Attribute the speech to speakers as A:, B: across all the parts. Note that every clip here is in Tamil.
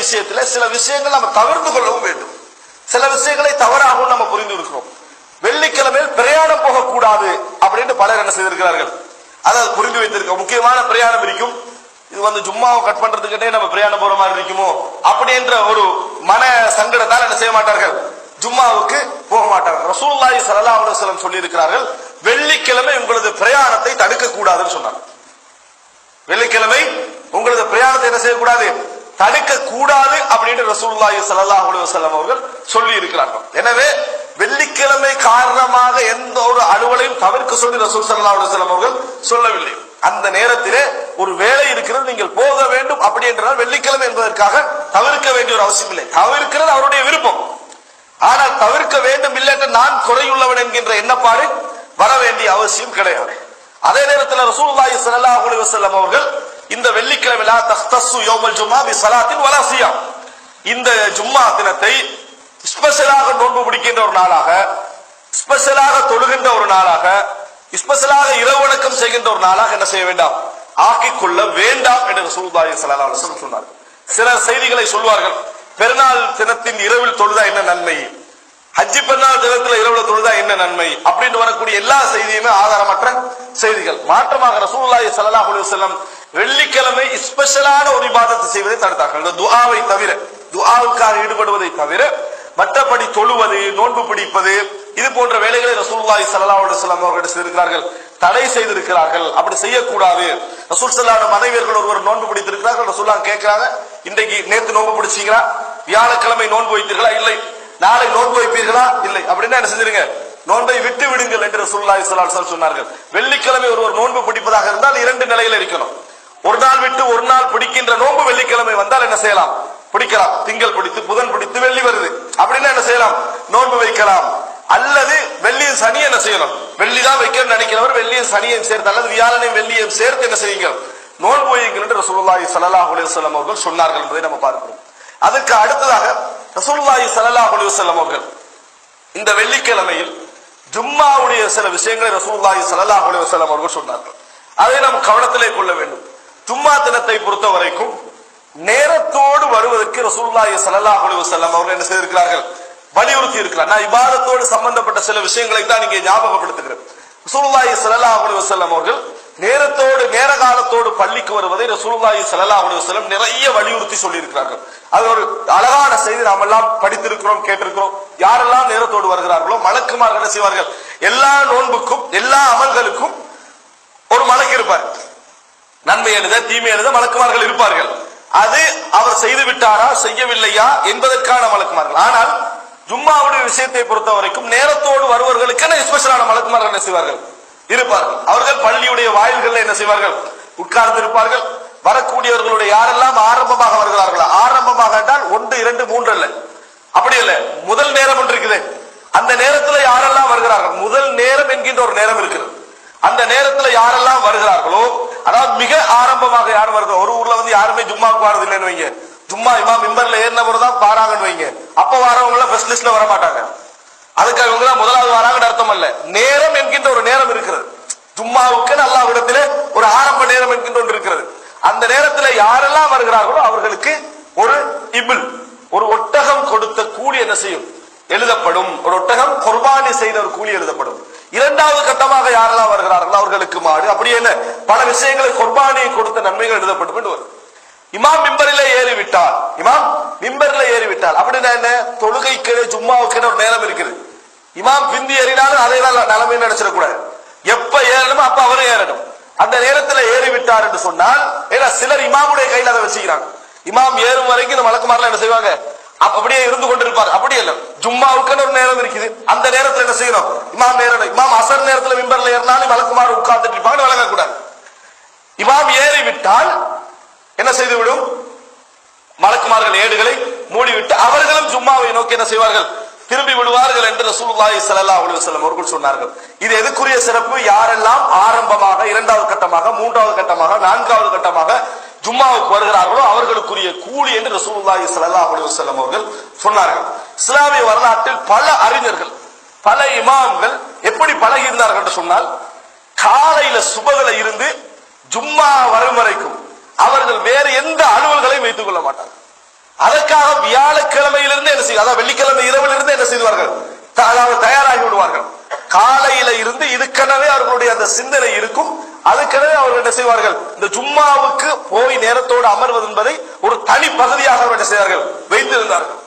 A: விஷயத்துல சில விஷயங்கள் நம்ம தவிர்த்து கொள்ளவும் வேண்டும். சில விஷயங்களை தவறாகவும் நம்ம புரிந்து இருக்கிறோம் வெள்ளிக்கிழமையில் பிரயாணம் போகக்கூடாது அப்படின்னு பலர் என்ன செய்திருக்கிறார்கள்? அதாவது புரிந்து வைத்திருக்க முக்கியமான பிரயாணம் இருக்கும். இது வந்து ஜும்மாவை கட் பண்றதுக்கிட்டே நம்ம பிரயாணம் போற மாதிரி இருக்குமோ? அப்படின்ற ஒரு மன சங்கடத்தால் என்ன செய்ய மாட்டார்கள்? ஜும்மாவுக்கு போக மாட்டார்கள். ரசூல்லாய் சல்லா அலுவலம் சொல்லி இருக்கிறார்கள் வெள்ளிக்கிழமை உங்களது பிரயாணத்தை தடுக்க கூடாதுன்னு சொன்னார். வெள்ளிக்கிழமை உங்களது பிரயாணத்தை என்ன செய்யக்கூடாது? தடுக்க கூடாது அப்படின்னு ரசூல்லாய் சல்லா அலுவலம் அவர்கள் சொல்லி இருக்கிறார்கள் எனவே வெள்ளிக்கிழமை காரணமாக எந்த ஒரு அலுவலையும் தவிர்க்க சொல்லி ரசூல் சல்லா அலுவலம் அவர்கள் சொல்லவில்லை. அந்த நேரத்திலே ஒரு வேலை இருக்கிறது நீங்கள் போக வேண்டும் அப்படி என்றால் வெள்ளிக்கிழமை என்பதற்காக தவிர்க்க வேண்டிய ஒரு அவசியம் இல்லை. தவிர்க்கிறது அவருடைய விருப்பம். ஆனால் தவிர்க்க வேண்டும் இல்லை என்று நான் குறையுள்ளவன் என்கின்ற எண்ணப்பாடு வர வேண்டிய அவசியம் கிடையாது. அதே நேரத்தில் ரசூல் சல்லா அலுவலம் அவர்கள் இந்த வெள்ளிக்கிழமை லா தஹ்தஸ்ஸு யௌமல் ஜும்மா பி ஸலாத்தின் வலா சியாம் இந்த ஜும்மா தினத்தை ஸ்பெஷலாக நோன்பு பிடிக்கின்ற ஒரு நாளாக ஸ்பெஷலாக தொழுகின்ற ஒரு நாளாக ஸ்பெஷலாக இரவு வணக்கம் செய்கின்ற ஒரு நாளாக என்ன செய்ய வேண்டாம்? ஆக்கிக் கொள்ள வேண்டாம் என்று ரசூலுல்லாஹி ஸல்லல்லாஹு அலைஹி வஸல்லம் சில செய்திகளை சொல்வார்கள் பெருநாள் தினத்தின் இரவில் தொழுதா என்ன நன்மை? ஹஜ்ஜி பெருநாள் தினத்துல இரவுல தொழுதா என்ன நன்மை? அப்படின்னு வரக்கூடிய எல்லா செய்தியுமே ஆதாரமற்ற செய்திகள். மாற்றமாக ரசூலுல்லாஹி ஸல்லல்லாஹு அலைஹி வஸல்லம் வெள்ளிக்கிழமை ஸ்பெஷலான ஒரு விவாதத்தை செய்வதை தடுத்தார்கள். இந்த துஆவை தவிர துஆவுக்காக ஈடுபடுவதை தவிர மற்றபடி தொழுவது நோன்பு பிடிப்பது இது போன்ற வேலைகளை ரசூல்லாய் சல்லா அலுவலாம் அவர்கள் செய்திருக்கிறார்கள். தடை செய்திருக்கிறார்கள். அப்படி செய்யக்கூடாது. ரசூல் சல்லாட மனைவியர்கள் ஒருவர் நோன்பு பிடித்திருக்கிறார்கள். ரசூல்லா கேட்கிறாங்க இன்றைக்கு நேற்று நோன்பு பிடிச்சீங்களா வியாழக்கிழமை நோன்பு வைத்தீர்களா இல்லை. நாளை நோன்பு வைப்பீர்களா? இல்லை. அப்படின்னா என்ன செஞ்சிருங்க? நோன்பை விட்டு விடுங்கள் என்று ரசூல்லாய் சல்லா சொன்னார்கள். வெள்ளிக்கிழமை ஒருவர் நோன்பு பிடிப்பதாக இருந்தால் இரண்டு நிலையில் இருக்கணும். ஒரு நாள் விட்டு ஒரு நாள் பிடிக்கின்ற நோன்பு வெள்ளிக்கிழமை வந்தால் என்ன செய்யலாம்? பிடிக்கலாம். திங்கள் பிடித்து புதன் பிடித்து வெள்ளி வருது. அப்படின்னா என்ன செய்யலாம்? நோன்பு வைக்கலாம். அல்லது வெள்ளியும் சனி என்ன செய்யணும்? வெள்ளி தான் வைக்கணும்னு நினைக்கிறவர் வெள்ளியும் சனியையும் சேர்த்து அல்லது வியாழனையும் வெள்ளியையும் சேர்த்து என்ன செய்யுங்கள்? நோன்பு வையுங்கள் என்று ரசூலுல்லாஹி சல்லாஹ் அலுவலம் அவர்கள் சொன்னார்கள் என்பதை நம்ம பார்க்கிறோம். அதுக்கு அடுத்ததாக ரசூலுல்லாஹி சல்லாஹ் அலுவலம் அவர்கள் இந்த வெள்ளிக்கிழமையில் ஜும்மாவுடைய சில விஷயங்களை ரசூல்லாஹி சல்லாஹ் அலுவலம் அவர்கள் சொன்னார்கள். அதை நாம் கவனத்திலே கொள்ள வேண்டும். ஜும்மா தினத்தை பொறுத்த வரைக்கும் நேரத்தோடு வருவதற்கு ரசூல்லாய் ஸல்லல்லாஹு அலி வஸல்லம் அவர்கள் என்ன செய்திருக்கிறார்கள்? வலியுறுத்தி இருக்கிறார். நான் இபாதத்தோடு சம்பந்தப்பட்ட சில விஷயங்களை தான் இங்கே ஞாபகப்படுத்துகிறேன். ரசூல்லாய் ஸல்லல்லாஹு அலி வஸல்லம் அவர்கள் நேரத்தோடு நேர காலத்தோடு பள்ளிக்கு வருவதை ரசூலுல்லாஹி ஸல்லல்லாஹு அலைஹி வஸல்லம் நிறைய வலியுறுத்தி சொல்லியிருக்கிறார்கள். அது ஒரு அழகான செய்தி. நாம் எல்லாம் படித்திருக்கிறோம் கேட்டிருக்கிறோம். யாரெல்லாம் நேரத்தோடு வருகிறார்களோ மலக்குமார்கள் என்ன செய்வார்கள்? எல்லா நோன்புக்கும் எல்லா அமல்களுக்கும் ஒரு மலக்கு இருப்பார் நன்மை எழுத தீமை எழுத மலக்குமார்கள் இருப்பார்கள். அது அவர் செய்து விட்டாரா செய்யவில்லையா என்பதற்கான மலக்குமார்கள். ஆனால் ஜும்மாவுடைய விஷயத்தை பொறுத்த வரைக்கும் நேரத்தோடு வருவர்களுக்கு ஸ்பெஷலான மலக்குமார்கள் என்ன செய்வார்கள்? இருப்பார்கள். அவர்கள் பள்ளியுடைய வாயில்கள் என்ன செய்வார்கள்? உட்கார்ந்து இருப்பார்கள் வரக்கூடியவர்களுடைய யாரெல்லாம் ஆரம்பமாக வருகிறார்களோ ஆரம்பமாக என்றால் ஒன்று இரண்டு மூன்று அல்ல. அப்படி இல்ல முதல் நேரம் ஒன்று இருக்குது. அந்த நேரத்துல யாரெல்லாம் வருகிறார்கள்? முதல் நேரம் என்கின்ற ஒரு நேரம் இருக்கிறது அந்த நேரத்துல யாரெல்லாம் வருகிறார்களோ அதாவது மிக ஆரம்பமாக யார் வருது? ஒரு ஊர்ல வந்து யாருமே ஜும்மாவுக்கு வரது இல்லைன்னு வைங்க. ஜும்மா இமா மிம்பர்ல ஏறினவர் தான் பாராங்கன்னு வைங்க. அப்ப வரவங்க எல்லாம் ஃபர்ஸ்ட் லிஸ்ட்ல வர மாட்டாங்க அதுக்கு அவங்க எல்லாம் முதலாவது வராங்கன்னு அர்த்தம் அல்ல. நேரம் என்கின்ற ஒரு நேரம் இருக்கிறது. ஜும்மாவுக்கு விடத்துல ஒரு ஆரம்ப நேரம் என்கின்ற ஒன்று இருக்கிறது. அந்த நேரத்துல யாரெல்லாம் வருகிறார்களோ அவர்களுக்கு ஒரு இபில் ஒரு ஒட்டகம் கொடுத்த கூலி என்ன செய்யும்? எழுதப்படும். ஒரு ஒட்டகம் குர்பானி செய்த ஒரு கூலி எழுதப்படும். இரண்டாவது கட்டமாக யாரெல்லாம் வருகிறார்களோ அவர்களுக்கு மாடு அப்படி என்ன? பல விஷயங்களை குர்பானியை கொடுத்த நன்மைகள் எழுதப்படும் என்று வரும். இமாம் மிம்பரில ஏறிவிட்டால் இமாம் மிம்பெர்ல ஏறி விட்டால் அப்படின்னா என்ன? தொழுகைக்கு ஜும்மாவுக்கு ஒரு நேரம் இருக்குது. இமாம் பிந்தி ஏறினாலும் அதே நிலைமை நினைச்சிடக்கூடாது. எப்ப ஏறணுமோ அப்ப அவரும் ஏறணும். அந்த நேரத்துல ஏறிவிட்டார் என்று சொன்னால் ஏன்னா சிலர் இமாமுடைய கையில அதை வச்சுக்கிறாங்க. இமாம் ஏறும் வரைக்கும் இந்த மலக்குமாரில் என்ன செய்வாங்க? அப்படியே இருந்து கொண்டிருப்பார். அப்படி இல்ல. ஜும்மாவுக்குன்னு ஒரு நேரம் இருக்குது. அந்த நேரத்துல என்ன செய்யணும்? இமாம் ஏறணும் இமாம் அசர் நேரத்துல மிம்பர்ல ஏறினாலும் வழக்குமாறு உட்கார்ந்துட்டு இருப்பாங்க வழங்கக்கூடாது. இமாம் ஏறி விட்டால் என்ன செய்து விடும் மலக்குமார்கள் ஏடுகளை மூடிவிட்டு அவர்களும் ஜும்மாவை நோக்கி என்ன செய்வார்கள்? திரும்பி விடுவார்கள் என்று ரசூலுல்லாஹி ஸல்லல்லாஹு அலைஹி வஸல்லம் அவர்கள் சொன்னார்கள். இது எதுக்குரிய சிறப்பு? யாரெல்லாம் ஆரம்பமாக இரண்டாவது கட்டமாக மூன்றாவது கட்டமாக நான்காவது கட்டமாக ஜும்மாவுக்கு வருகிறார்களோ அவர்களுக்குரிய கூலி என்று ரசூலுல்லாஹி ஸல்லல்லாஹு அலைஹி வஸல்லம் அவர்கள் சொன்னார்கள். இஸ்லாமிய வரலாற்றில் பல அறிஞர்கள் பல இமாம்கள் எப்படி பழகி இருந்தார்கள் என்று சொன்னால் காலையில சுபகல இருந்து ஜும்மா வரும் வரைக்கும் அவர்கள் வேறு எந்த அலுவல்களையும் வைத்துக் கொள்ள மாட்டார்கள். அதற்காக வியாழக்கிழமை என்ன செய்யும் அதாவது வெள்ளிக்கிழமை இரவிலிருந்து என்ன செய்வார்கள் த- அதாவது தயாராகி விடுவார்கள் காலையில இருந்து இதுக்கெனவே அவர்களுடைய சிந்தனை இருக்கும். அதுக்கெனவே அவர்கள் என்ன செய்வார்கள்? இந்த ஜும்மாவுக்கு போய் நேரத்தோடு அமர்வது என்பதை ஒரு தனி பகுதியாக அவர்கள் என்ன செய்வார்கள் வைத்திருந்தார்கள்.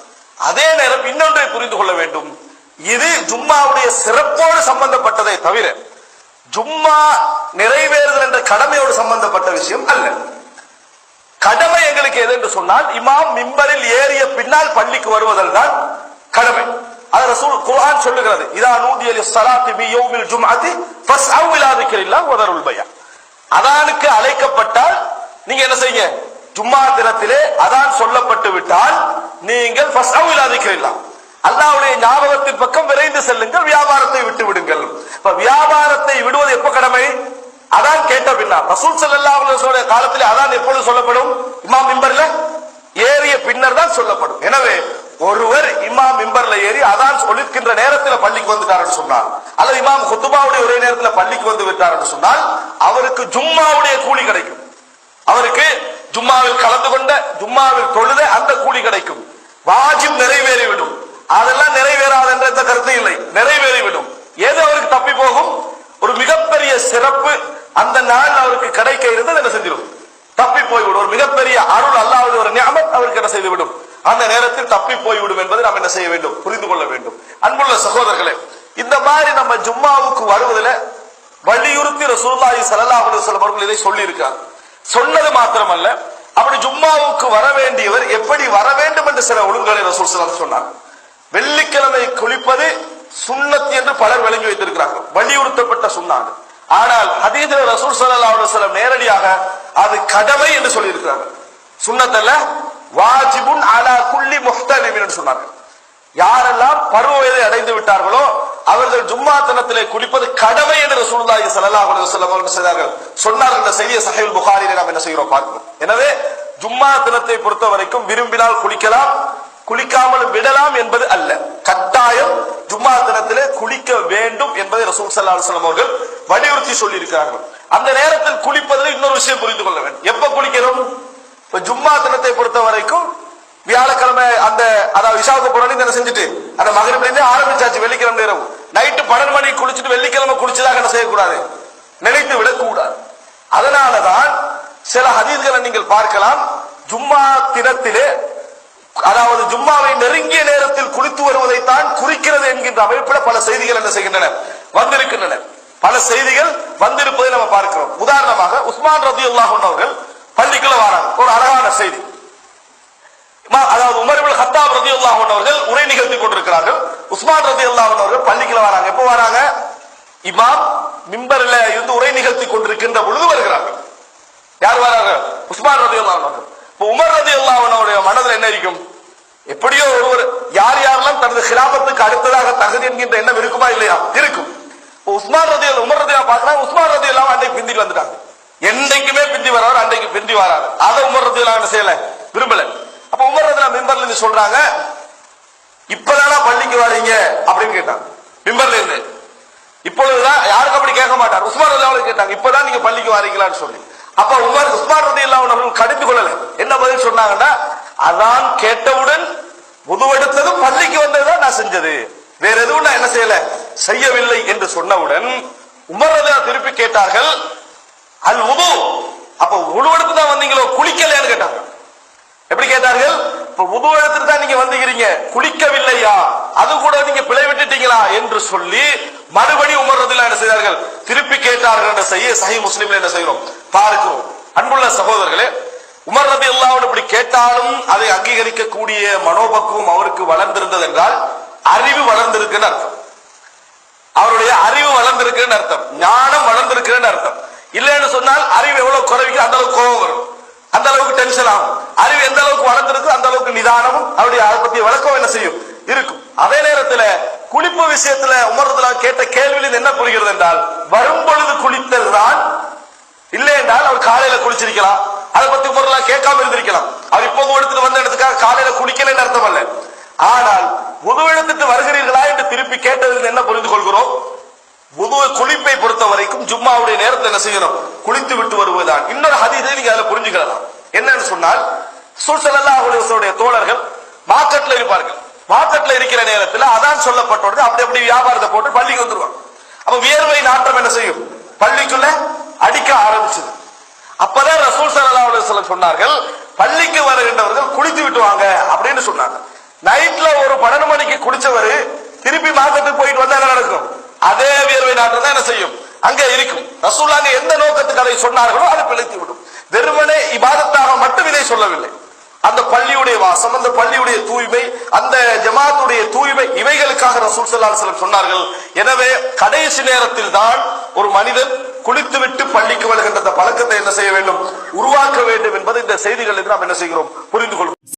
A: அதே நேரம் இன்னொன்றை புரிந்து கொள்ள வேண்டும். இது ஜும்மாவுடைய சிறப்போடு சம்பந்தப்பட்டதை தவிர ஜும்மா நிறைவேறுதல் என்ற கடமையோடு சம்பந்தப்பட்ட விஷயம் அல்ல. கடமை எங்களுக்கு எது என்று சொன்னால் இமாம் மிம்பரில் ஏறிய பின்னால் பள்ளிக்கு வருவதல் தான் கடமை. அது ரசூல் குர்ஆன் சொல்லுகிறது. இதா நூதிய லிஸ்ஸலாத்தி பி யௌமில் ஜும்அத்தி ஃபஸ்அவு இலா திக்ரில்லாஹ் வ தருல் பையா. அதானுக்கு அழைக்கப்பட்டால் நீங்க என்ன செய்யுங்க? ஜும்மா தினத்திலே அதான் சொல்லப்பட்டு விட்டால் நீங்கள் ஃபஸ்அவு இலா திக்ரில்லாஹ். ஞாபகத்தின் பக்கம் விரைந்து செல்லுங்கள் வியாபாரத்தை விட்டு விடுங்கள். இப்ப வியாபாரத்தை விடுவது எப்ப கடமை? அதான் கேட்ட பின்னால். ரசூல் ஸல்லல்லாஹு காலத்திலே அதான் எப்பொழுது சொல்லப்படும்? இமாம் மிம்பர்ல ஏறிய பின்னர் தான் சொல்லப்படும். எனவே ஒருவர் மிம்பர்ல ஏறி அதான் சொல்லிருக்கின்ற நேரத்தில் பள்ளிக்கு வந்துட்டார் சொன்னார். அல்லது இமாம் குத்துபாவுடைய ஒரே நேரத்தில் பள்ளிக்கு வந்து விட்டாருன்னு சொன்னால் அவருக்கு ஜும்மாவுடைய கூலி கிடைக்கும். அவருக்கு ஜும்மாவில் கலந்து கொண்ட ஜும்மாவில் தொழுத அந்த கூலி கிடைக்கும். வாஜிப் நிறைவேறிவிடும். அதெல்லாம் நிறைவேறாது என்ற எந்த கருத்து இல்லை. நிறைவேறிவிடும். ஏதோ அவருக்கு தப்பி போகும்? ஒரு மிகப்பெரிய சிறப்பு அந்த நாள் அவருக்கு கிடைக்க இருந்தது என்ன செஞ்சிடும்? தப்பி போய்விடும். ஒரு மிகப்பெரிய அருள் அல்லாவது ஒரு ஞாபகம் அவருக்கு என்ன செய்துவிடும்? அந்த நேரத்தில் தப்பி போய்விடும் என்பதை நாம் என்ன செய்ய வேண்டும்? புரிந்து கொள்ள வேண்டும். அன்புள்ள சகோதரர்களே இந்த மாதிரி நம்ம ஜும்மாவுக்கு வருவதில் வலியுறுத்தி ரசூலுல்லாஹி ஸல்லல்லாஹு அலைஹி சில அவர்கள் இதை சொல்லி இருக்காங்க சொன்னது மாத்திரமல்ல அப்படி ஜும்மாவுக்கு வர வேண்டியவர் எப்படி வர வேண்டும் என்று சில ஒழுங்குகளை ரசூல் ஸல்லல்லாஹு சொன்னார் வெள்ளிக்கிழமை குளிப்பது சுண்ணத் என்று பலர் விளங்கி வைத்திருக்கிறார்கள். வலியுறுத்தப்பட்ட சுண்ணாது ஆனால் ஹதீதுல ரசூல் ஸல்லல்லாஹு அலைஹி நேரடியாக அது கடமை என்று சொல்லியிருக்கிறார்கள் சுண்ணத்தல்ல வாஜிபுன் அலா குள்ளி முஹ்தலிமின் சொன்னார்கள். யாரெல்லாம் பருவ வயதை அடைந்து விட்டார்களோ அவர்கள் ஜும்மா தினத்திலே குளிப்பது கடமை என்று ரசூலுல்லாஹி ஸல்லல்லாஹு அலைஹி வஸல்லம் அவர்கள் செய்தார்கள். சொன்னார்கள் இந்த செய்தியை சஹீஹுல் புகாரியிலே நாம் என்ன செய்கிறோம் பார்க்கிறோம் எனவே ஜும்மா தினத்தை பொறுத்த வரைக்கும் விரும்பினால் குளிக்கலாம் குளிக்காமல் விடலாம் என்பது அல்ல. கட்டாயம் ஜும்மா தினத்திலே குளிக்க வேண்டும் என்பதை ரசூல் சல்லா அலுவலம் அவர்கள் வலியுறுத்தி சொல்லி இருக்கிறார்கள் அந்த நேரத்தில் குளிப்பதில் இன்னொரு விஷயம் புரிந்து கொள்ள வேண்டும். எப்ப குளிக்கிறோம்? இப்ப ஜும்மா தினத்தை பொறுத்த வரைக்கும் வியாழக்கிழமை அந்த அதாவது இஷாவுக்கு போனாலும் என்ன செஞ்சுட்டு அந்த மகரிபிலிருந்து ஆரம்பிச்சாச்சு வெள்ளிக்கிழமை இரவு. நைட்டு பன்னெண்டு மணிக்கு குளிச்சுட்டு வெள்ளிக்கிழமை குளிச்சதாக என்ன செய்யக்கூடாது. நினைத்து விடக்கூடாது அதனாலதான் சில ஹதீஸ்களை நீங்கள் பார்க்கலாம். ஜும்மா தினத்திலே அதாவது ஜும்மாவை நெருங்கிய நேரத்தில் குளித்து வருவதைத்தான் குறிக்கிறது என்கின்ற அமைப்பில் பல செய்திகள் என்ன செய்கின்றன? வந்திருக்கின்றன. பல செய்திகள் வந்திருப்பதை நம்ம பார்க்கிறோம். உதாரணமாக உஸ்மான் ரதி அவர்கள் பள்ளிக்குள்ள வராங்க. ஒரு அழகான செய்தி. அதாவது உமர் இப்னு ரதி ரலியல்லாஹு அவர்கள் உரை நிகழ்த்தி கொண்டிருக்கிறார்கள். உஸ்மான் ரதி அன்ஹு அவர்கள் பள்ளிக்குள்ள வராங்க. எப்போ வராங்க? இமாம் மிம்பர்ல இருந்து உரை நிகழ்த்தி கொண்டிருக்கின்ற பொழுது வருகிறார்கள். யார் வராங்க? உஸ்மான் ரதி அன்ஹு அவர்கள். இப்போ உமர் ரதி அன்ஹு அவருடைய மனதில் என்ன இருக்கும்? எப்படியோ ஒருவர் யார் யாரெல்லாம் தனது கிராமத்துக்கு அடுத்ததாக தகுதி என்கின்ற எண்ணம் இருக்குமா இல்லையா? இருக்கும். இப்போ உஸ்மான் ரதி உமர் ரதி பார்க்கலாம் உஸ்மான் ரதி எல்லாம் அன்றைக்கு பிந்திட்டு வந்துட்டாங்க. என்னைக்குமே பிந்தி வரவர் அன்றைக்கு பிந்தி வராது அதை உமர் ரதி என்ன செய்யல. விரும்பல. அப்ப உமர் ரதி மிம்பர்ல இருந்து சொல்றாங்க இப்பதானா பள்ளிக்கு வரீங்க அப்படின்னு கேட்டாங்க. மெம்பர்ல இருந்து. இப்பொழுதுதான் யாருக்கு அப்படி கேட்க மாட்டார். உஸ்மான் ரதி அவர்கள் கேட்டாங்க இப்பதான் நீங்க பள்ளிக்கு வரீங்களான்னு சொல்லி. அப்ப உமர் உஸ்மான் ரதி அவர்கள் கடிந்து கொள்ளல. என்ன பதில் சொன்னாங்கன்னா அதான் கேட்டவுடன் உதுவெடுத்ததும் பள்ளிக்கு வந்ததுதான் நான் செஞ்சது. வேற எதுவும் நான் என்ன செய்யல? செய்யவில்லை என்று சொன்னவுடன் உமர் ரதி திருப்பி கேட்டார்கள் அல் உது அப்ப உழுவெடுத்து தான் வந்தீங்களோ? குளிக்கலையான்னு கேட்டாங்க. எப்படி கேட்டார்கள்? இப்ப உது எடுத்துட்டு தான் நீங்க வந்துக்கிறீங்க குளிக்கவில்லையா? அது கூட நீங்க பிழை விட்டுட்டீங்களா? என்று சொல்லி மறுபடி உமர் ரதில்லா என்ன செய்தார்கள். திருப்பி கேட்டார்கள் என்ற செய்ய சஹி முஸ்லீம்ல என்ன செய்கிறோம்? பார்க்கிறோம். அன்புள்ள சகோதரர்களே உமர் ரதி அல்லாவோட இப்படி கேட்டாலும் அதை அங்கீகரிக்கக்கூடிய மனோபக்குவம் அவருக்கு வளர்ந்திருந்தது என்றால் அறிவு வளர்ந்திருக்குன்னு அர்த்தம். அவருடைய அறிவு வளர்ந்திருக்குன்னு அர்த்தம். ஞானம் வளர்ந்திருக்குன்னு அர்த்தம் இல்லைன்னு சொன்னால் அறிவு எவ்வளவு குறவிக்கு அந்த அளவுக்கு கோபம் வரும். அந்த அளவுக்கு டென்ஷன் ஆகும். அறிவு எந்த அளவுக்கு வளர்ந்துருக்கோ அந்த அளவுக்கு நிதானமும் அவருடைய அதை பத்தி விளக்கம் என்ன செய்யும்? இருக்கும். அதே நேரத்துல குளிப்பு விஷயத்துல உமரத்துல கேட்ட கேள்வியில் என்ன புரிகிறது என்றால் வரும் பொழுது குளித்தல் தான். இல்லை என்றால் அவர் காலையில குளிச்சிருக்கலாம். அதை பத்தி உமர்லாம் கேட்காம இருந்திருக்கலாம். அவர் இப்போ எடுத்துட்டு வந்த இடத்துக்காக காலையில குளிக்கலன்னு அர்த்தம் அல்ல. ஆனால் உது வருகிறீர்களா என்று திருப்பி கேட்டதில் என்ன புரிந்து கொள்கிறோம்? உது குளிப்பை பொறுத்த வரைக்கும் ஜும்மாவுடைய நேரத்தை என்ன செய்யணும்? குளித்து விட்டு வருவதுதான். இன்னொரு ஹதீஸை நீங்க அதில் புரிஞ்சுக்கலாம். என்னன்னு சொன்னால் சுல்சல்லாஹுடைய தோழர்கள் மார்க்கெட்ல இருப்பார்கள். மார்க்கெட்ல இருக்கிற நேரத்தில் அதான் சொல்லப்பட்ட அப்படி அப்படி வியாபாரத்தை போட்டு பள்ளிக்கு வந்துருவாங்க. அப்ப வியர்வை நாட்டம் என்ன செய்யும்? பள்ளிக்குள்ள அடிக்க ஆரம்பிச்சது. அப்பதான் ரசூல் சல்லா அலுவலம் சொன்னார்கள் பள்ளிக்கு வருகின்றவர்கள் குளித்து விட்டுவாங்க அப்படின்னு சொன்னாங்க. நைட்ல ஒரு பன்னெண்டு மணிக்கு குடிச்சவர் திருப்பி மார்க்கெட்டுக்கு போயிட்டு வந்தா என்ன நடக்கும்? அதே வியர்வை நாட்டம் தான் என்ன செய்யும்? அங்க இருக்கும். ரசூல்லாங்க எந்த நோக்கத்துக்கு அதை சொன்னார்களோ அது பிழைத்து விடும் வெறுமனே இபாதத்தாக மட்டும் இதை சொல்லவில்லை. அந்த பள்ளியுடைய வாசம் அந்த பள்ளியுடைய தூய்மை அந்த ஜமாத்துடைய தூய்மை இவைகளுக்காக ரசூல் ஸல்லல்லாஹு அலைஹி சொன்னார்கள். எனவே கடைசி நேரத்தில் தான் ஒரு மனிதன் குளித்துவிட்டு பள்ளிக்கு வருகின்ற அந்த பழக்கத்தை என்ன செய்ய வேண்டும்? உருவாக்க வேண்டும் என்பது இந்த செய்திகளில் நாம் என்ன செய்கிறோம்? புரிந்து கொள்வோம்